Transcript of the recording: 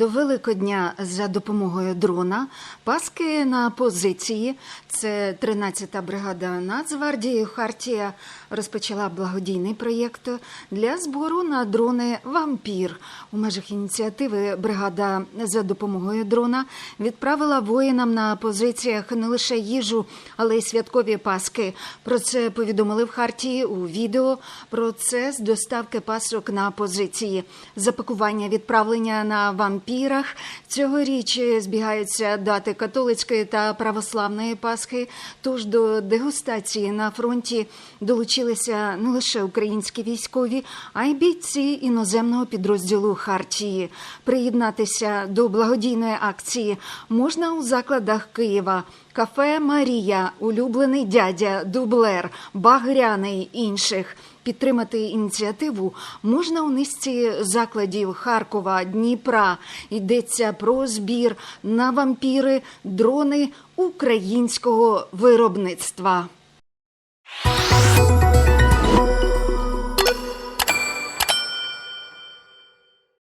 до Великодня за допомогою дрона. Паски на позиції. Це 13-та бригада Нацгвардії. Хартія розпочала благодійний проєкт для збору на дрони Вампір. У межах ініціативи бригада за допомогою дрона відправила воїнам на позиціях не лише їжу, але й святкові паски. Про це повідомили в Хартії у відео. Процес доставки пасок на позиції, запакування відправлення на вампірах. Цьогоріч збігаються дати католицької та православної Пасхи. Тож до дегустації на фронті долучилися не лише українські військові, а й бійці іноземного підрозділу Хартії. Приєднатися до благодійної акції можна у закладах Києва. Кафе Марія, улюблений дядя, дублер, багряний інших. Підтримати ініціативу можна у низці закладів Харкова, Дніпра. Йдеться про збір на вампіри, дрони українського виробництва.